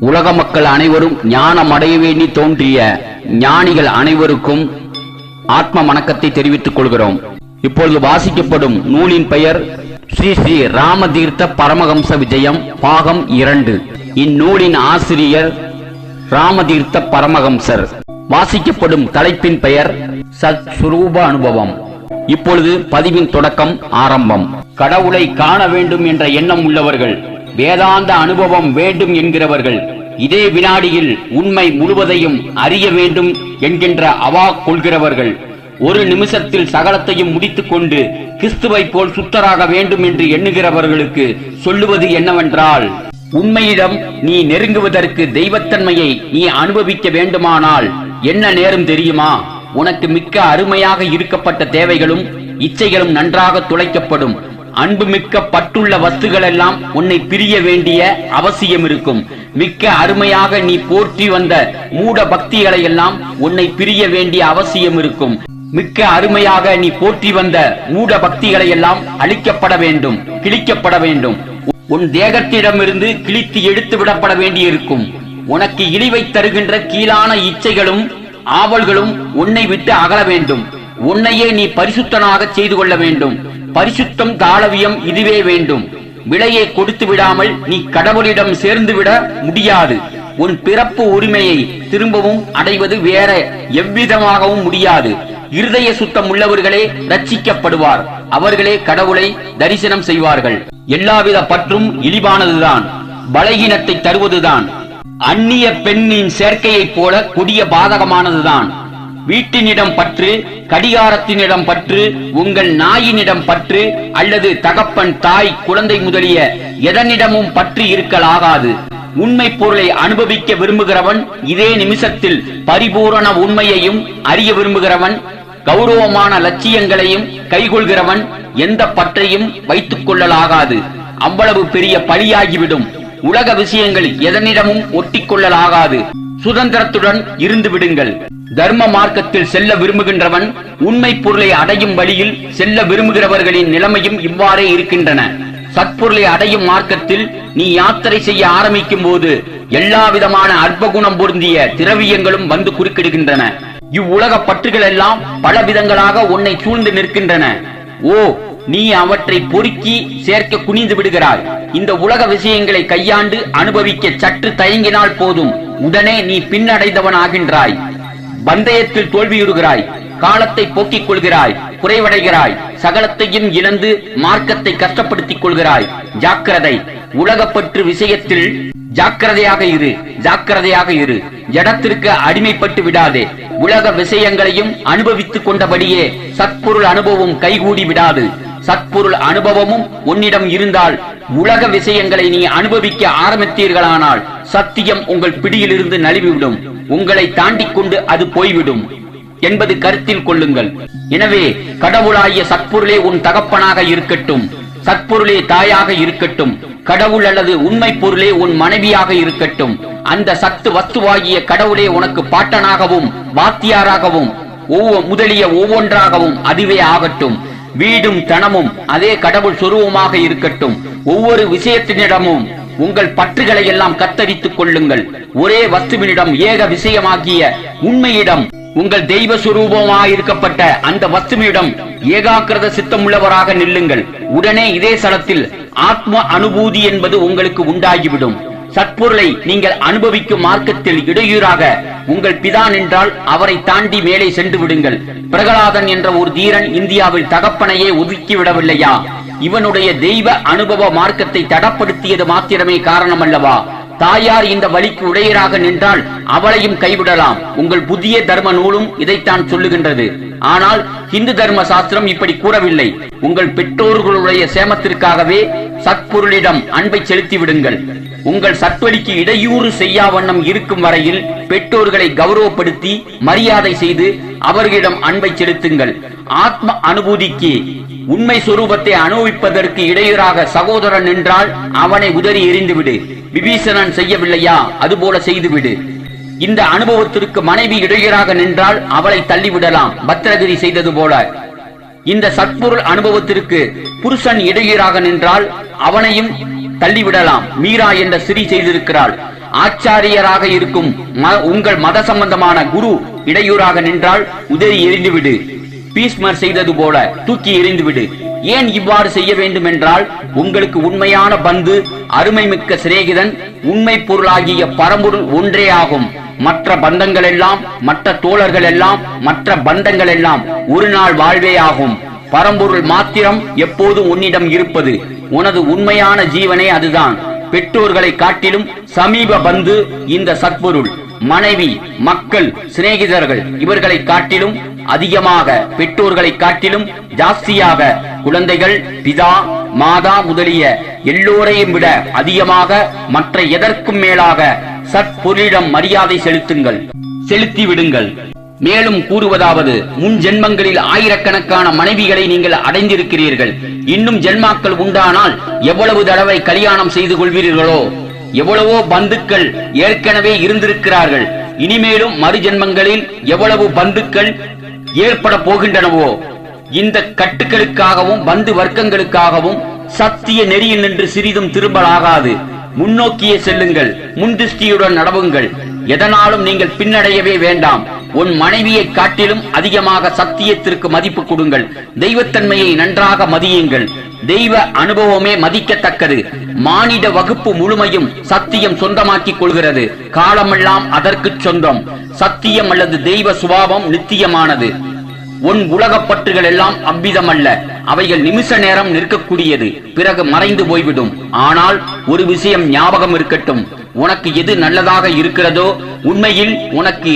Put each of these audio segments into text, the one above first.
உலக மக்கள் அனைவரும் ஞானம் அடைய வேண்டி தோன்றிய ஞானிகள் அனைவருக்கும் ஆத்ம வணக்கத்தை தெரிவித்துக் கொள்கிறோம். இப்பொழுது வாசிக்கப்படும் நூலின் பெயர் ஸ்ரீ ஸ்ரீ ராமதீர்த்த பரமஹம்ச விஜயம் பாகம் இரண்டு. இந்நூலின் ஆசிரியர் ராமதீர்த்த பரமஹம்சர். வாசிக்கப்படும் தலைப்பின் பெயர் சத் சுரூப அனுபவம். இப்பொழுது பதிவின் தொடக்கம் ஆரம்பம். கடவுளை காண வேண்டும் என்ற எண்ணம் உள்ளவர்கள் வேதாந்த அனுபவம் வேண்டும் என்கிறவர்கள் இதே வினாடியில் உண்மை முழுவதையும் அறிய வேண்டும் என்கின்ற அவா கொள்கிறவர்கள். ஒரு நிமிஷத்தில் சகலத்தையும் முடித்துக் கொண்டு கிறிஸ்துவை போல் சுத்தராக வேண்டும் என்று எண்ணுகிறவர்களுக்கு சொல்லுவது என்னவென்றால் உண்மையிடம் நீ நெருங்குவதற்கு தெய்வத்தன்மையை நீ அனுபவிக்க வேண்டுமானால் என்ன நேரம் தெரியுமா? உனக்கு மிக்க அருமையாக இருக்கப்பட்ட தேவைகளும் இச்சைகளும் நன்றாக துளைக்கப்படும். அன்புமிக்க பட்டுள்ள வஸ்துகள் எல்லாம் உன்னை பிரிய வேண்டிய அவசியம் இருக்கும் மிக்க அருமையாக நீ போற்றி வந்த மூட பக்திகளை எல்லாம் உன்னை பிரிய வேண்டிய அவசியம் இருக்கும் மிக்க அருமையாக நீ போற்றி வந்த மூட பக்திகளை எல்லாம் அழிக்கப்பட வேண்டும் கிழிக்கப்பட வேண்டும். உன் தேகத்திடமிருந்து கிழித்து எடுத்து விடப்பட வேண்டியிருக்கும். உனக்கு இழிவை தருகின்ற கீழான இச்சைகளும் ஆவல்களும் உன்னை விட்டு அகல வேண்டும். உன்னையே நீ பரிசுத்தனாக செய்து கொள்ள வேண்டும். பரிசுத்தம் தாளவியம் இதுவே வேண்டும். விலையை கொடுத்து விடாமல் நீ கடவுளிடம் சேர்ந்து விட முடியாது. உன் பிறப்பு உரிமையை திரும்பவும் அடைவது வேற எவ்விதமாகவும் முடியாது. இருதய சுத்தம் உள்ளவர்களே ரட்சிக்கப்படுவார் அவர்களே கடவுளை தரிசனம் செய்வார்கள். எல்லாவித பற்றும் இழிவானதுதான். பலகீனத்தை தருவதுதான். அந்நிய பெண்ணின் சேர்க்கையைப் போல கொடிய பாதகமானதுதான். வீட்டினிடம் பற்று கடிகாரத்தினிடம் பற்று உங்கள் நாயினிடம் பற்று அல்லது தகப்பன் தாய் குழந்தை முதலிய எதனிடமும் பற்று இருக்கலாகாது. உண்மை பொருளை அனுபவிக்க விரும்புகிறவன் இதே நிமிஷத்தில் பரிபூரண உண்மையையும் அறிய விரும்புகிறவன் கௌரவமான லட்சியங்களையும் கைகொள்கிறவன் எந்த பற்றையும் வைத்துக் கொள்ளலாகாது. அவ்வளவு பெரிய பழியாகிவிடும். உலக விஷயங்கள் எதனிடமும் ஒட்டி கொள்ளலாகாது. சுதந்திரத்துடன் இருந்து விடுங்கள். தர்ம மார்க்கத்தில் செல்ல விரும்புகின்றவன் உண்மை பொருளை அடையும் வழியில் செல்ல விரும்புகிறவர்களின் நிலைமையும் இவ்வாறே இருக்கின்றன. சத்பொருளை அடையும் மார்க்கத்தில் நீ யாத்திரை செய்ய ஆரம்பிக்கும் போது எல்லா விதமான அற்பகுணம் பொருந்திய திரவியங்களும் வந்து குறுக்கிடுகின்றன. இவ்வுலக பற்றுகள் எல்லாம் பல விதங்களாக உன்னை சூழ்ந்து நிற்கின்றன. ஓ நீ அவற்றை பொறுக்கி சேர்க்க குனிந்து விடுகிறாய். இந்த உலக விஷயங்களை கையாண்டு அனுபவிக்க சற்று தயங்கினால் போதும். உடனே நீ பின்னடைந்தவன் ஆகின்றாய் பந்தயத்தில் தோல்வியுறுகிறாய். காலத்தை போக்கிக் கொள்கிறாய். குறைவடைகிறாய். சகலத்தையும் இழந்து மார்க்கத்தை கஷ்டப்படுத்திக் கொள்கிறாய். ஜாக்கிரதை. உலகப்பற்று விஷயத்தில் ஜாக்கிரதையாக இரு. ஜாக்கிரதையாக இரு. ஜடத்திற்கு அடிமைப்பட்டு விடாதே. உலக விஷயங்களையும் அனுபவித்துக் கொண்டபடியே சத்பொருள் அனுபவம் கைகூடி விடாது. சத்பொருள் அனுபவமும் உன்னிடம் இருந்தால் உலக விஷயங்களை நீ அனுபவிக்க ஆரம்பித்தீர்களானால் சத்தியம் உங்கள் பிடியிலிருந்து நழுவிவிடும். உங்களை தாண்டி கொண்டு அது போய்விடும். என்பது கருத்தில் கொள்ளுங்கள். எனவே கடவுளாகிய சத்பொருளே உன் தகப்பனாக இருக்கட்டும். சத்பொருளே தாயாக இருக்கட்டும். கடவுள் அல்லது உண்மை பொருளே உன் மனைவியாக இருக்கட்டும். அந்த சத்து வஸ்துவாகிய கடவுளே உனக்கு பாட்டனாகவும் வாத்தியாராகவும் ஒவ்வொ முதலிய ஒவ்வொன்றாகவும் அதுவே ஆகட்டும். வீடும் தனமும் அதே கடவுள் சொருவமாக இருக்கட்டும். ஒவ்வொரு விஷயத்தினிடமும் உங்கள் பற்றுகளை எல்லாம் கத்தரித்துக் கொள்ளுங்கள். ஒரே வஸ்துவினிடம் ஏக விஷயமாகிய உண்மையிடம் உங்கள் தெய்வ சுரூபமாயிருக்கப்பட்ட அந்த வஸ்துவிடம் ஏகாக்கிரத சித்தம் உள்ளவராக நில்லுங்கள். உடனே இதே சலத்தில் ஆத்ம அனுபூதி என்பது உங்களுக்கு உண்டாகிவிடும். சற்பொருளை நீங்கள் அனுபவிக்கும் மார்க்கத்தில் இடையூறாக உங்கள் பிதா நின்றால் அவரை தாண்டி மேலே சென்று விடுங்கள். பிரகலாதன் என்ற ஒரு தீரன் இந்தியாவில் தகப்பனையே ஒதுக்கிவிடவில்லையா இவனுடைய தெய்வ அனுபவ மார்க்கத்தை தடப்படுத்தியது மாத்திரமே காரணம் அல்லவா தாயார் இந்த வழிக்கு உடையராக நின்றால் அவளையும் கைவிடலாம். உங்கள் புதிய தர்ம நூலும் இதைத்தான் சொல்லுகின்றது. ஆனால் இந்து தர்ம சாஸ்திரம் இப்படி கூறவில்லை. உங்கள் பெற்றோர்களுடைய சேமத்திற்காகவே சத்பொருளிடம் அன்பை செலுத்தி விடுங்கள். உங்கள் சத்வழிக்கு இடையூறு செய்யா வண்ணம் இருக்கும் வரையில் பெற்றோர்களை கௌரவப்படுத்தி மரியாதை செய்து அவர்களிடம் அன்பை செலுத்துங்கள். ஆத்ம அனுபூதிக்கு உண்மை சுரூபத்தை அனுபவிப்பதற்கு இடையூறாக சகோதரன் நின்றால் அவனை உதறி எறிந்துவிடு. விபீஷணன் செய்யவில்லையா? அதுபோல செய்துவிடு. இந்த அனுபவத்திற்கு மனைவி இடையூறாக நின்றால் அவளை தள்ளிவிடலாம். பத்திரகிரி செய்தது போல. இந்த சத்பொருள் அனுபவத்திற்கு புருஷன் இடையூறாக நின்றால் அவனையும் தள்ளிவிடலாம். மீரா என்ற சிறி செய்திருக்கிறாள். ஆச்சாரியராக இருக்கும் ம- உங்கள் மத சம்பந்தமான குரு இடையூறாக நின்றால் உதறி எரிந்துவிடு பீஸ்மர் செய்தது போல தூக்கி எறிந்துவிடு. ஏன் இவ்வாறு செய்ய வேண்டும் என்றால் உங்களுக்கு உண்மையான பந்து அருமைமிக்க சிநேகிதன் உண்மை பொருளாகிய பரம்பொருள் ஒன்றே ஆகும். மற்ற பந்தங்கள் எல்லாம் மற்ற தோழர்கள் எல்லாம் மற்ற பந்தங்கள் எல்லாம் ஒரு நாள் வாழ்வே ஆகும். பரம்பொருள் மாத்திரம் எப்போதும் உன்னிடம் இருப்பது? உனது உண்மையான ஜீவனே அதுதான். பெற்றோர்களை காட்டிலும் சமீப பந்து இந்த சத்பொருள் மனைவி மக்கள் சிநேகிதர்கள் இவர்களை காட்டிலும் அதிகமாக பெற்றோர்களை காட்டிலும் ஜாஸ்தியாக. குழந்தைகள் பிதா மாதா முதலிய எல்லோரையும் விட அதிகமாக மற்ற எதற்கும் மேலாக சற்பொருளிடம் மரியாதை செலுத்துங்கள். செலுத்தி விடுங்கள் மேலும் கூறுவதாவது முன் ஜென்மங்களில் ஆயிரக்கணக்கான மனைவிகளை நீங்கள் அடைந்திருக்கிறீர்கள். இன்னும் ஜென்மாக்கள் உண்டானால் எவ்வளவு தடவை கல்யாணம் செய்து கொள்வீர்களோ? எவ்வளவோ பந்துக்கள் ஏற்கனவே இருந்திருக்கிறார்கள். இனிமேலும் மறு ஜென்மங்களில் எவ்வளவு பந்துக்கள் ஏற்பட போகின்றனவோ? இந்த கட்டுக்களுக்காகவும் பந்து வர்க்கங்களுக்காகவும் சத்திய நெறியில் நின்று சிறிதும் திரும்பலாகாது. முன்னோக்கியே செல்லுங்கள். முன்திருஷ்டியுடன் நடவுங்கள். எதனாலும் நீங்கள் பின்னடையவே வேண்டாம். உன் மனைவியை காட்டிலும் அதிகமாக சத்தியத்திற்கு மதிப்பு கொடுங்கள். தெய்வத்தன்மையை நன்றாக மதியுங்கள். தெய்வ அனுபவமே மதிக்கத்தக்கது. மானிட வகுப்பு முழுமையும் சத்தியம் சொந்தமாக்கிக் கொள்கிறது. காலமெல்லாம் அதற்கு சொந்தம். சத்தியம் அல்லது தெய்வ சுபாவம் நித்தியமானது. உன் உலகப் பற்றுகள் எல்லாம் அல்ல அவைகள் நிமிஷ நேரம் நிற்கக்கூடியது. பிறகு மறைந்து போய்விடும். ஆனால் ஒரு விஷயம் ஞாபகம் இருக்கட்டும். உனக்கு எது நல்லதாக இருக்கிறதோ உண்மையில் உனக்கு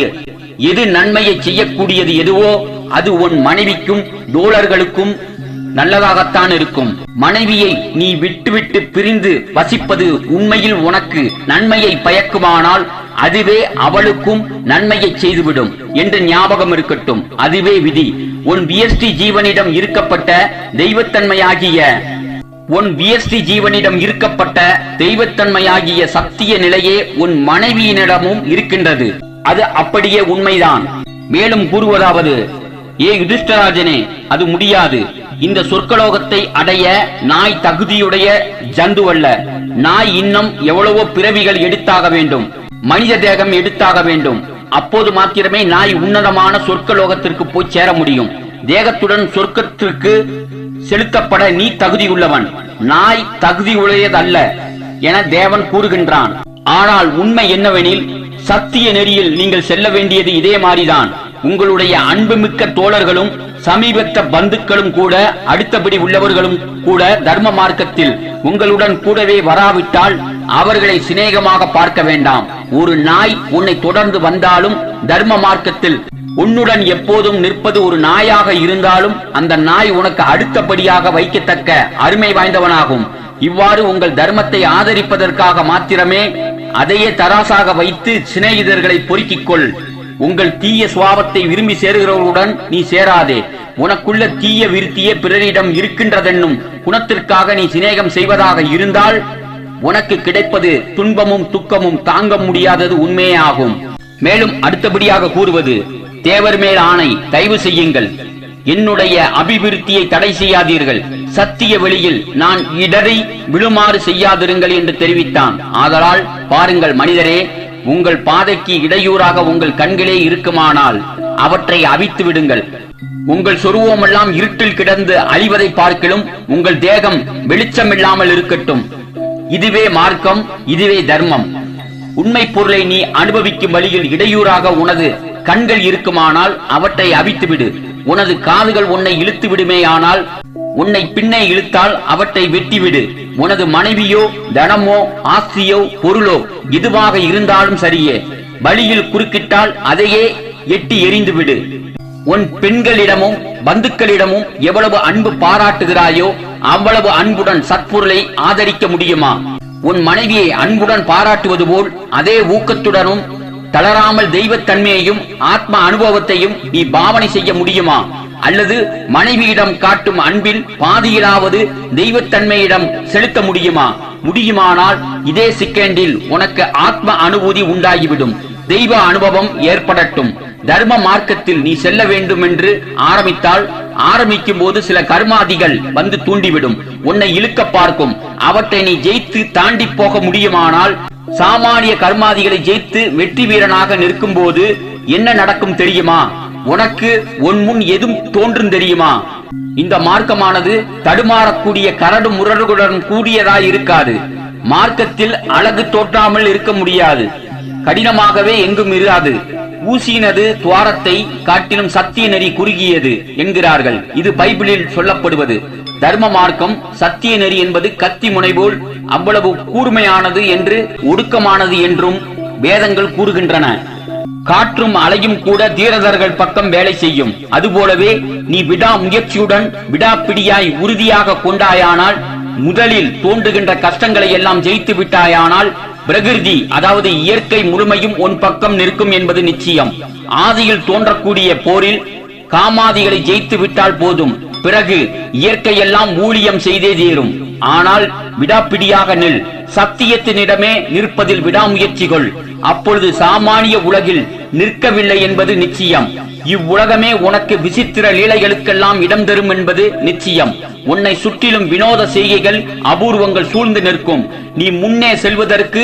எது நன்மையை செய்யக்கூடியது எதுவோ அது உன் மனைவிக்கும் தோழர்களுக்கும் நல்லதாகத்தான் இருக்கும். மனைவியை நீ விட்டுவிட்டு பிரிந்து வசிப்பது உண்மையில் உனக்கு நன்மையை பயக்குமானால் அதுவே அவளுக்கும் நன்மையை செய்துவிடும் என்று ஞாபகம் இருக்கட்டும். அதுவே விதி. உன் பிஎஸ்டி ஜீவனிடம் இருக்கப்பட்ட தெய்வத்தன்மையாகிய உன் பிஎஸ்டி ஜீவனிடம் இருக்கப்பட்ட தெய்வத்தன்மையாகிய சத்திய நிலையே உன் மனைவியினிடமும் இருக்கின்றது. அது அப்படியே உண்மைதான். மேலும் கூறுவதாவது ஏ யுதிஷ்டராஜனே அது முடியாது. இந்த சொர்க்கலோகத்தை அடைய நாய் தகுதியுடைய ஜந்துவல்ல நாய் இன்னும் எவ்வளவோ பிறவிகள் எடுத்தாக வேண்டும். மனித தேகம் எடுத்தாக வேண்டும். அப்போது மாத்திரமே நாய் உன்னதமான சொர்க்கலோகத்திற்கு போய் சேர முடியும். தேகத்துடன் சொர்க்கத்திற்கு செலுத்தப்பட நீ தகுதியுள்ளவன் நாய் தகுதியுடையதல்ல என தேவன் கூறுகின்றான். ஆனால் உண்மை என்னவெனில் சத்திய நெறியில் நீங்கள் செல்ல வேண்டியது இதே மாதிரிதான் உங்களுடைய அன்புமிக்க தோழர்களும் சமீபத்த பந்துக்களும் கூட அடுத்தபடி உள்ளவர்களும் கூட தர்ம மார்க்கத்தில் உங்களுடன் கூடவே வராவிட்டால் அவர்களை சிநேகமாக பார்க்க வேண்டாம். ஒரு நாய் உன்னை தொடர்ந்து வந்தாலும் தர்ம மார்க்கத்தில் உன்னுடன் எப்போதும் நிற்பது ஒரு நாயாக இருந்தாலும் அந்த நாய் உனக்கு அடுத்தபடியாக வைக்கத்தக்க அருமை வாய்ந்தவனாகும். இவ்வாறு உங்கள் தர்மத்தை ஆதரிப்பதற்காக மாத்திரமே அதையே தராசாக வைத்து சிநேகிதர்களை பொறுக்கிக் கொள் உங்கள் தீய சுவாபத்தை விரும்பி சேருகிறவர்களுடன் நீ சேராதே. உனக்குள்ள தீய விருத்தியே பிறரிடம் இருக்கின்றதென்னும் குணத்திற்காக நீ சிநேகம் செய்வதாக இருந்தால் உனக்கு கிடைப்பது துன்பமும் துக்கமும் தாங்க முடியாதது உண்மையாகும் மேலும் அடுத்தபடியாக கூறுவது தேவர் மேல் ஆணை தயவு செய்யுங்கள். என்னுடைய அபிவிருத்தியை தடை செய்யாதீர்கள். சத்திய வெளியில் நான் இடரை விழுமாறு செய்யாதிருங்கள் என்று தெரிவித்தான். ஆதலால் பாருங்கள் மனிதரே உங்கள் பாதைக்கு இடையூறாக உங்கள் கண்களே இருக்குமானால் அவற்றை அவித்து விடுங்கள். உங்கள் சொருவமெல்லாம் இருட்டில் கிடந்து அழிவதை பார்க்கிலும் உங்கள் தேகம் வெளிச்சமில்லாமல் இருக்கட்டும். இதுவே மார்க்கம் இதுவே தர்மம். உண்மை பொருளை நீ அனுபவிக்கும் வழியில் இடையூறாக உனது கண்கள் இருக்குமானால் அவற்றை அவித்துவிடு. உனது காதுகள் உன்னை இழுத்து விடுமேயானால் உன்னை பின்னே இழுத்தால் அவற்றை வெட்டிவிடு. உனது மனைவியோ தனமோ ஆஸ்தியோ பொருளோ எதுவாக இருந்தாலும் சரியே. வழியில் குறுக்கிட்டால் அதையே எட்டி எறிந்து விடு உன் பெண்களிடமும் பந்துக்களிடமும் எவ்வளவு அன்பு பாராட்டுகிறாயோ அவ்வளவு அன்புடன் சத்பொருளை ஆதரிக்க முடியுமா? உன் மனைவியை அன்புடன் பாராட்டுவது போல் அதே ஊக்கத்துடனும் தளராமல் தெய்வத்தன்மையையும் ஆத்ம அனுபவத்தையும் நீ பாவனை செய்ய முடியுமா? அல்லது மனைவியிடம் காட்டும் அன்பில் பாதியிலாவது தெய்வத்தன்மையிடம் செலுத்த முடியுமா? முடியுமானால் இதே சிக்கெண்டில் உனக்கு ஆத்ம அனுபூதி உண்டாகிவிடும். தெய்வ அனுபவம் ஏற்படட்டும். தர்ம மார்க்கத்தில் நீ செல்ல வேண்டும் என்று ஆரம்பித்தால் ஆரம்பிக்கும் போது சில கர்மாதிகள் வந்து தூண்டிவிடும். உன்னை இழுக்க பார்க்கும். அவற்றை நீ ஜெயித்து தாண்டி போக முடியுமானால் சாமானிய கர்மாதிகளை ஜெயித்து வெற்றி வீரனாக நிற்கும் போது என்ன நடக்கும் தெரியுமா? உனக்கு உன் முன் எதுவும் தோன்றும் தெரியுமா? இந்த மார்க்கமானது தடுமாறக்கூடிய கரடு முரடுகளுடன் கூடியதாய் இருக்காது மார்க்கத்தில் அழகு தோற்றாமல் இருக்க முடியாது. கடினமாகவே எங்கும் இராது. ஊசியினது துவாரத்தை காட்டிலும் சத்திய நெறி குறுகியது என்கிறார்கள். இது பைபிளில் சொல்லப்படுவது. தர்ம மார்க்கம் சத்திய நெறி என்பது கத்தி முனைபோல் அவ்வளவு கூர்மையானது என்று ஒடுக்கமானது என்றும் வேதங்கள் கூறுகின்றன. காற்றும் அலையும் கூட தீரதர்கள் பக்கம் வேலை செய்யும். அதுபோலவே நீ விடா முயற்சியுடன் விடாப்பிடியாய் உறுதியாக கொண்டாயானால் முதலில் தோன்றுகின்ற கஷ்டங்களை எல்லாம் ஜெயித்து விட்டாயானால் பிரகிருதி அதாவது இயற்கை முழுமையும் உன் பக்கம் நிற்கும் என்பது நிச்சயம். ஆதியில் தோன்றக்கூடிய போரில் காமாதிகளை ஜெயித்து விட்டால் போதும். பிறகு இயற்கை எல்லாம் ஊழியம் செய்தே தீரும். ஆனால் விடாப்பிடியாக நில். சத்தியத்தினிடமே நிற்பதில் விடாமுயற்சிகள் அப்பொழுது சாமானிய உலகில் நிற்கவில்லை என்பது நிச்சயம். இவ்வுலகமே உனக்கு விசித்திர லீலைகளுக்கெல்லாம் இடம் தரும் என்பது நிச்சயம். உன்னை சுற்றிலும் வினோத செய்கைகள் அபூர்வங்கள் சூழ்ந்து நிற்கும். நீ முன்னே செல்வதற்கு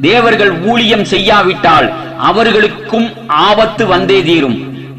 தேவர்கள் ஊழியம் செய்யாவிட்டால் அவர்களுக்கும் ஆபத்து வந்தே தீரும்.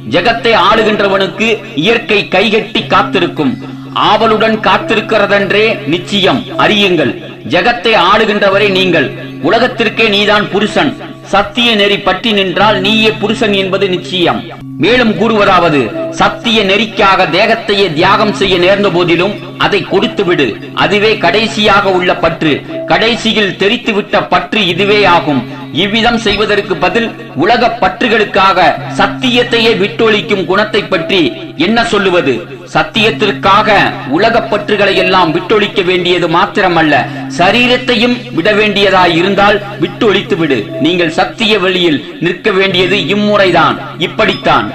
ஜெகத்தை ஆளுகின்றவனுக்கு இயற்கை கைகட்டி காத்திருக்கும். ஆவலுடன் காத்திருக்கிறதென்றே நிச்சயம். அறியுங்கள் ஜெகத்தை ஆளுகின்றவரை நீங்கள். உலகத்திற்கே நீதான் புருஷன். சத்திய நெறி பற்றி நின்றால் நீயே புருஷன் என்பது நிச்சயம். மேலும் கூறுவதாவது சத்திய நெறிக்காக தேகத்தையே தியாகம் செய்ய நேர்ந்த போதிலும் அதை கொடுத்து விடு அதுவே கடைசியாக உள்ள பற்று. கடைசியில் தெரித்துவிட்ட பற்று இதுவே ஆகும். இவ்விதம் செய்வதற்கு பதில் உலக பற்றுகளுக்காக சத்தியத்தையே விட்டொழிக்கும் குணத்தை பற்றி என்ன சொல்லுவது? சத்தியத்திற்காக உலக பற்றுகளை எல்லாம் விட்டொழிக்க வேண்டியது மாத்திரமல்ல சரீரத்தையும் விட வேண்டியதாய் இருந்தால் விட்டொழித்து விடு. நீங்கள் சத்திய வழியில் நிற்க வேண்டியது இம்முறைதான் இப்படித்தான்.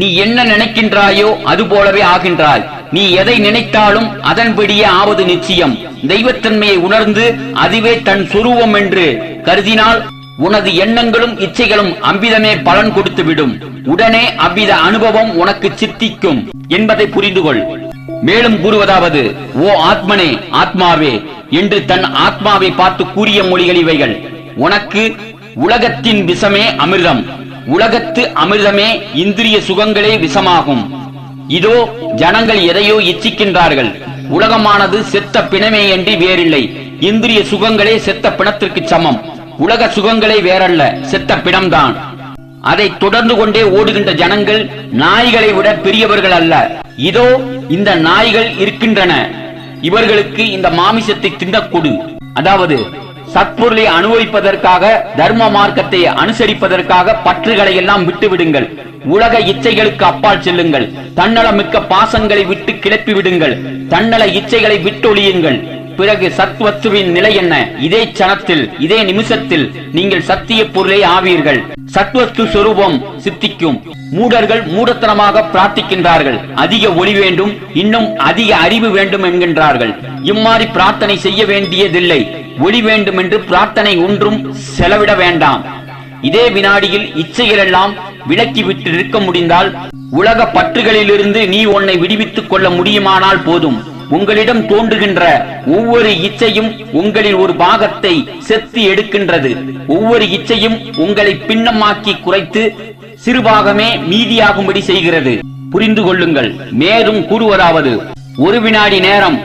நீ என்ன நினைக்கின்றாயோ அது போலவே ஆகின்றாய். நீ எதை நினைத்தாலும் அதன்படியே ஆவது நிச்சயம். தெய்வத்தன்மையை உணர்ந்து அதுவே தன் சுருவம் என்று கருதினால் உனது எண்ணங்களும் இச்சைகளும் அம்பிதமே பலன் கொடுத்துவிடும் உடனே அவ்வித அனுபவம் உனக்கு சித்திக்கும் என்பதை புரிந்து கொள். மேலும் கூறுவதாவது ஓ ஆத்மனே ஆத்மாவே என்று தன் ஆத்மாவை பார்த்து கூறிய மொழிகள் இவைகள். உனக்கு உலகத்தின் விஷமே அமிர்தம். உலகத்து அமிர்தமே இந்திரிய சுகங்களே விஷமாகும். இதோ ஜனங்கள் எதையோ இச்சிக்கின்றார்கள். உலகமானது செத்த பிணமே என்று வேறில்லை. இந்திரிய சுகங்களே செத்த பிணத்திற்கு சமம். உலக சுகங்களே வேறல்ல செத்த பிணம்தான். அதை தொடர்ந்து கொண்டே ஓடுகின்ற ஜனங்கள் நாய்களை விட பெரியவர்கள் அல்ல. இதோ இந்த நாய்கள் இருக்கின்றன. இவர்களுக்கு இந்த மாமிசத்தை திண்டக்கூடு அதாவது சத்பொருளை அனுபவிப்பதற்காக தர்ம மார்க்கத்தை அனுசரிப்பதற்காக பற்றுகளை எல்லாம் விட்டுவிடுங்கள். உலக இச்சைகளுக்கு அப்பால் செல்லுங்கள். தன்னலமிக்க பாசங்களை விட்டு கிளப்பி விடுங்கள் தன்னல இச்சைகளை விட்டொழியுங்கள். பிறகு சத்வத்துவின் நிலை என்ன? இதே சனத்தில் இதே நிமிஷத்தில் நீங்கள் சத்திய பொருளை ஆவீர்கள். சத்வத்து சொரூபம் சித்திக்கும். மூடர்கள் மூடத்தனமாக பிரார்த்திக்கின்றார்கள். அதிக ஒளி வேண்டும் இன்னும் அதிக அறிவு வேண்டும் என்கின்றார்கள். இம்மாறி பிரார்த்தனை செய்ய வேண்டியதில்லை. ஒளி வேண்டும் என்று பிரார்த்தனை ஒன்றும் செலவிட வேண்டாம். இதே வினாடியில் இச்சைகளெல்லாம் விலக்கி விட்டு இருக்க முடிந்தால் உலக பற்றுகளிலிருந்து நீ உன்னை விடுவித்துக் கொள்ள முடியுமானால் போதும். உங்களிடம் தோன்றுகின்ற ஒவ்வொரு இச்சையும் உங்களில் ஒரு பாகத்தை செத்து எடுக்கின்றது. ஒவ்வொரு இச்சையும் உங்களை பின்னமாக்கி குறைத்து சிறுபாகமே மீதியாகும்படி செய்கிறது. புரிந்து கொள்ளுங்கள். மேலும் கூறுவதாவது ஒரு வினாடி நேரம்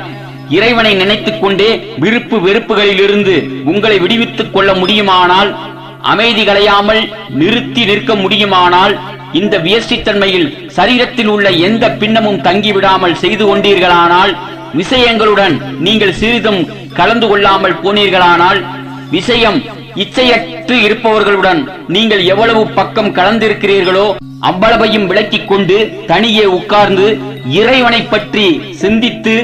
இறைவனை நினைத்துக் கொண்டே விருப்பு வெறுப்புகளிலிருந்து உங்களை விடுவித்துக் கொள்ள முடியுமானால் அமைதி களையாமல் நிறுத்தி நிற்க முடியுமானால் இந்த வியஷ்டித்தன்மையில் சரீரத்தில் உள்ள எந்த பின்னமும் தங்கிவிடாமல் செய்து கொண்டீர்களானால் விஷயங்களுடன் நீங்கள் சிறிதும் கலந்து கொள்ளாமல் போனீர்களானால் விஷயம் இச்சையற்று இருப்பவர்களுடன் நீங்கள் எவ்வளவு பக்கம் கலந்திருக்கிறீர்களோ அவ்வளவையும் விளக்கிக் கொண்டு தனியே உட்கார்ந்து இறைவனை பற்றி சிந்தித்து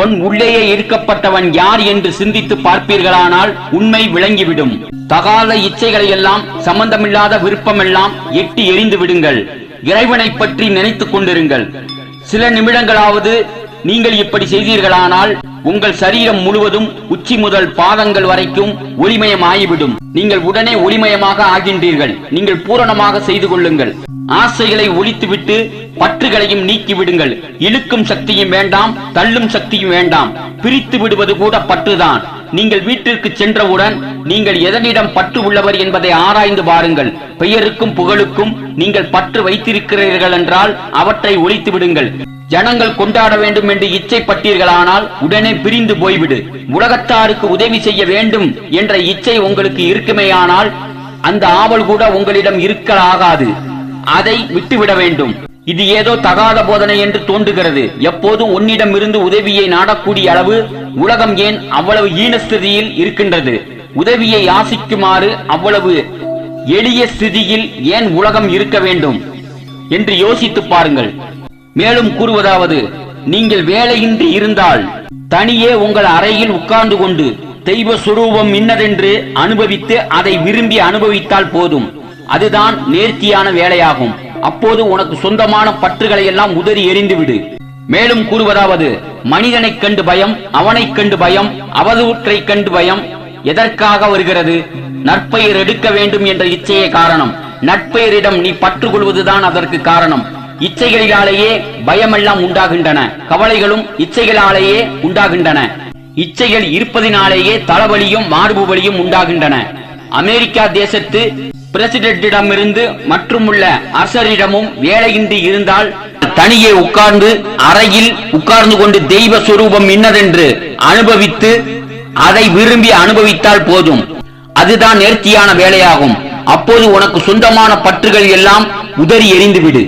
உன் உள்ளேயே இருக்கப்பட்டவன் யார் என்று சிந்தித்து பார்ப்பீர்களானால் உண்மை விளங்கிவிடும். தகாத இச்சைகளை எல்லாம் சம்பந்தமில்லாத விருப்பமெல்லாம் எட்டி எரிந்து விடுங்கள். இறைவனை பற்றி நினைத்துக் கொண்டிருங்கள். சில நிமிடங்களாவது நீங்கள் இப்படி செய்தீர்களானால் உங்கள் சரீரம் முழுவதும் உச்சி முதல் பாதங்கள் வரைக்கும் ஒளிமயம் ஆகிவிடும் நீங்கள் உடனே ஒளிமயமாக ஆகின்றீர்கள். நீங்கள் பூரணமாக செய்து கொள்ளுங்கள். ஆசைகளை ஒழித்துவிட்டு பற்றுகளையும் நீக்கி விடுங்கள் இழுக்கும் சக்தியும் வேண்டாம் தள்ளும் சக்தியும் வேண்டாம். பிரித்து விடுவது கூட பற்றுதான். நீங்கள் வீட்டிற்கு சென்றவுடன் நீங்கள் எதனிடம் பற்று உள்ளவர் என்பதை ஆராய்ந்து பாருங்கள். பெயருக்கும் புகழுக்கும் நீங்கள் பற்று வைத்திருக்கிறீர்கள் என்றால் அவற்றை ஒழித்து விடுங்கள். ஜனங்கள் கொண்டாட வேண்டும் என்று இச்சைப்பட்டீர்களானால் உடனே பிரிந்து போய்விடு. உலகத்தாருக்கு உதவி செய்ய வேண்டும் என்ற இச்சை உங்களுக்கு இருக்குமேயானால் அந்த ஆவல் கூட உங்களிடம் இருக்கலாகாது. அதை விட்டுவிட வேண்டும். இது ஏதோ தகாத போதனை என்று தோன்றுகிறது. எப்போதும் உன்னிடம் இருந்து உதவியை நாடக்கூடிய அளவு உலகம் ஏன் அவ்வளவு ஈனஸ்திதியில் இருக்கின்றது? உதவியை யாசிக்குமாறு அவ்வளவு எளிய ஸ்திதியில் ஏன் உலகம் இருக்க வேண்டும்? என்று யோசித்துப் பாருங்கள். மேலும் கூறுவதாவது நீங்கள் வேலையின்றி இருந்தால் தனியே உங்கள் அறையில் உட்கார்ந்து கொண்டு தெய்வ சுரூபம் இன்னதென்று அனுபவித்து அதை விரும்பி அனுபவித்தால் போதும். அதுதான் நேர்த்தியான வேலையாகும். அப்போது உனக்கு சொந்தமான பற்றுகளை எல்லாம் உதறி எறிந்துவிடு. மேலும் கூறுவதாவது மனிதனைக் கண்டு பயம் அவனைக் கண்டு பயம் அவதூற்றை கண்டு பயம் எதற்காக வருகிறது? நற்பெயர் எடுக்க வேண்டும் என்ற இச்சையே காரணம். நட்பெயரிடம் நீ பற்று கொள்வதுதான் அதற்கு காரணம். இச்சைகளினாலேயே பயமெல்லாம் உண்டாகின்றன. கவலைகளும் இச்சைகளாலேயே உண்டாகின்றன. இச்சைகள் இருப்பதினாலேயே தளவலியும் மார்பு வலியும் உண்டாகின்றன. அமெரிக்கா தேசத்து பிரசிடென்டிடமிருந்து மற்றும் உள்ள அரசரிடமும் வேலையின்றி இருந்தால் தனியே உட்கார்ந்து அறையில் உட்கார்ந்து கொண்டு தெய்வ சுரூபம் இன்னதென்று அனுபவித்து அதை விரும்பி அனுபவித்தால் போதும். அதுதான் நேர்த்தியான வேலையாகும். அப்போது உனக்கு சொந்தமான பற்றுகள் எல்லாம் உதறி எரிந்துவிடு.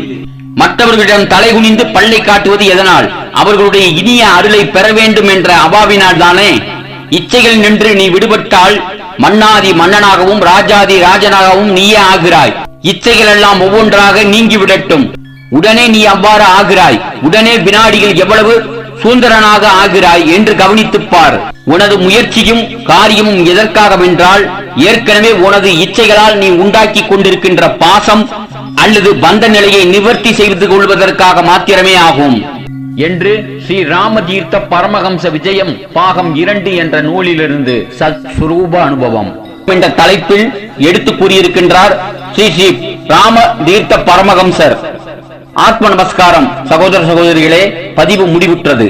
மற்றவர்களிடம் தலைகுனிந்து பல்லை காட்டுவது எதனால்? அவர்களுடைய இனிய அருளை பெற வேண்டும் என்ற அபாவினால் தானே இச்சைகள் நின்று நீ விடுபட்டால் மன்னாதி மன்னனாகவும் ராஜாதி ராஜனாகவும் நீயே ஆகிறாய். இச்சைகள் எல்லாம் ஒவ்வொன்றாக நீங்கி விடட்டும் உடனே நீ அவ்வாறு ஆகிறாய். உடனே வினாடிகள் எவ்வளவு சுந்தரனாக ஆகிறாய் என்று கவனித்துப்பார் உனது முயற்சியும் காரியமும் எதற்காகவென்றால் ஏற்கனவே உனது இச்சைகளால் நீ உண்டாக்கி கொண்டிருக்கின்ற பாசம் அல்லது பந்த நிலையை நிவர்த்தி செய்து கொள்வதற்காக மாத்திரமே ஆகும். என்று ஸ்ரீ ராமதீர்த்த பரமஹம்ச விஜயம் பாகம் இரண்டு என்ற நூலிலிருந்து சத் சுரூப அனுபவம். என்ற தலைப்பில் எடுத்து கூறியிருக்கின்றார் ஸ்ரீ ஸ்ரீ ராம தீர்த்த பரமஹம்சர். ஆத்ம நமஸ்காரம் சகோதர சகோதரிகளே பதிவு முடிவுற்றது.